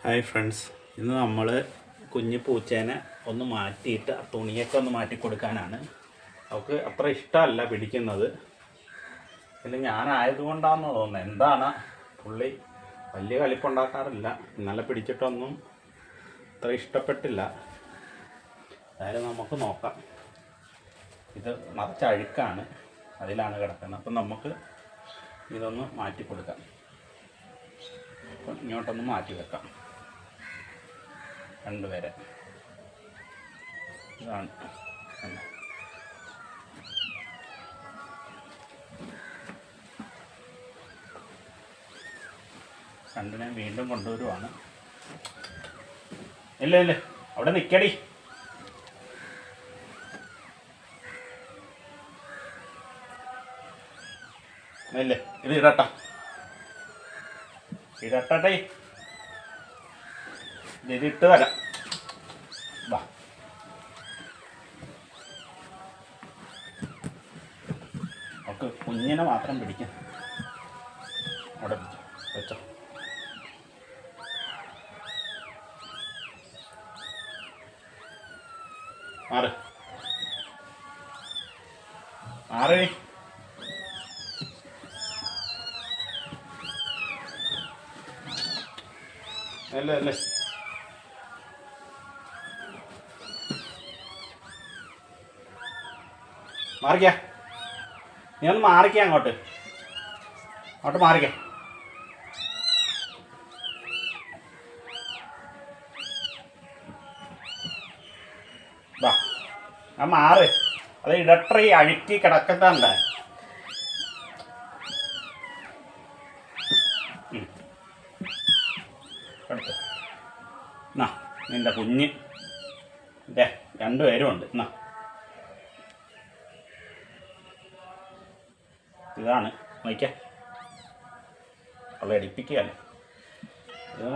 Hi friends ഇന്ന് നമ്മൾ കുഞ്ഞു പൂച്ചേനെ ഒന്ന് മാറ്റിയിട്ട് ആ തുണിയൊക്കെ ഒന്ന് മാറ്റി കൊടുക്കാനാണ് അവൾക്ക് അത്ര ഇഷ്ടമല്ല പിടിക്കുന്നത്. പിന്നെ ഞാനായതുകൊണ്ടാണെന്ന് തോന്നുന്നത് എന്താണ്? പുള്ളി വലിയ കളിപ്പുണ്ടാക്കാറില്ല. ഇന്നലെ പിടിച്ചിട്ടൊന്നും അത്ര ഇഷ്ടപ്പെട്ടില്ല. എന്തായാലും നമുക്ക് നോക്കാം. ഇത് നിറച്ച അഴുക്കാണ്. അതിലാണ് കിടക്കുന്നത്. അപ്പം നമുക്ക് ഇതൊന്ന് മാറ്റി കൊടുക്കാം ഇങ്ങോട്ടൊന്ന് മാറ്റി വെക്കാം രണ്ടുപേരെ. ഇതാണ്. കണ്ടോ? രണ്ടിനെ വീണ്ടും കൊണ്ടുവരുവാണ്. ഇല്ല ഇല്ല. അവിടെ നിൽക്കടി ഇല്ല ഇത് ഇടട്ട. ഇടട്ടെ ഇതിട്ട് വരാം. വാ. നമുക്ക് കുഞ്ഞിനെ മാത്രം പിടിക്കാം. അവിടെ വെച്ചോ. മാറ്. മാറി. അല്ലേ അല്ലേ? മാറിക്ക. നീ ഒന്ന് മാറിക്ക അങ്ങോട്ട്. അങ്ങോട്ട് മാറിക്ക. വാ മാറ്. അത് ഇടട്ടറി അഴുക്കി കിടക്കത്തണ്ട. നിന്റെ കുഞ്ഞ്. രണ്ടുപേരും ഉണ്ട്. എന്നാ ഇതാണ്. നോക്കിയാൽ അവളെ അടിപ്പിക്കുകയല്ല